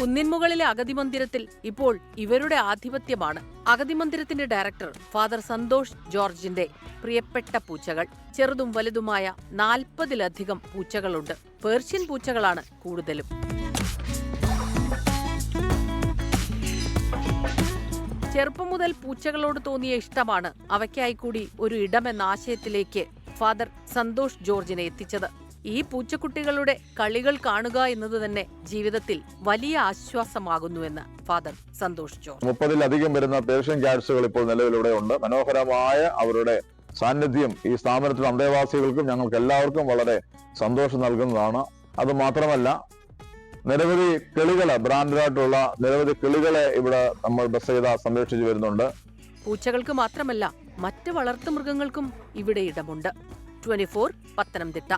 കുന്നിൻമുകളിലെ അഗതി മന്ദിരത്തിൽ ഇപ്പോൾ ഇവരുടെ ആധിപത്യമാണ്. അഗതി മന്ദിരത്തിന്റെ ഡയറക്ടർ ഫാദർ സന്തോഷ് ജോർജിന്റെ പ്രിയപ്പെട്ട പൂച്ചകൾ. ചെറുതും വലുതുമായ നാൽപ്പതിലധികം പൂച്ചകളുണ്ട്. പേർഷ്യൻ പൂച്ചകളാണ് കൂടുതലും. ചെറുപ്പം മുതൽ പൂച്ചകളോട് തോന്നിയ ഇഷ്ടമാണ് അവയ്ക്കായി കൂടി ഒരു ഇടമെന്ന ആശയത്തിലേക്ക് ഫാദർ സന്തോഷ് ജോർജിനെ എത്തിച്ചത്. ഈ പൂച്ചക്കുട്ടികളുടെ കളികൾ കാണുക എന്നത് തന്നെ ജീവിതത്തിൽ വലിയ ആശ്വാസമാകുന്നുവെന്ന് ഫാദർ സന്തോഷ് ജോർജ് മുപ്പതിലധികം വരുന്ന പേർഷ്യൻ ക്യാറ്റ്സുകൾ ഇപ്പോൾ നിലവിലിവിടെ ഉണ്ട്. മനോഹരമായ അവരുടെ സാന്നിധ്യം ഈ സ്ഥാപനത്തിലെ അന്തേവാസികൾക്കും ഞങ്ങൾക്ക് എല്ലാവർക്കും വളരെ സന്തോഷം നൽകുന്നതാണ്. അത് മാത്രമല്ല നിരവധി കിളികൾ ബ്രാൻഡായിട്ടുള്ള നിരവധി കിളികളെ ഇവിടെ നമ്മൾ ബസ് ചെയ്ത സംരക്ഷിച്ചു വരുന്നുണ്ട്. പൂച്ചകൾക്ക് മാത്രമല്ല മറ്റ് വളർത്തുമൃഗങ്ങൾക്കും ഇവിടെ ഇടമുണ്ട്. Twenty four Pathanamthitta.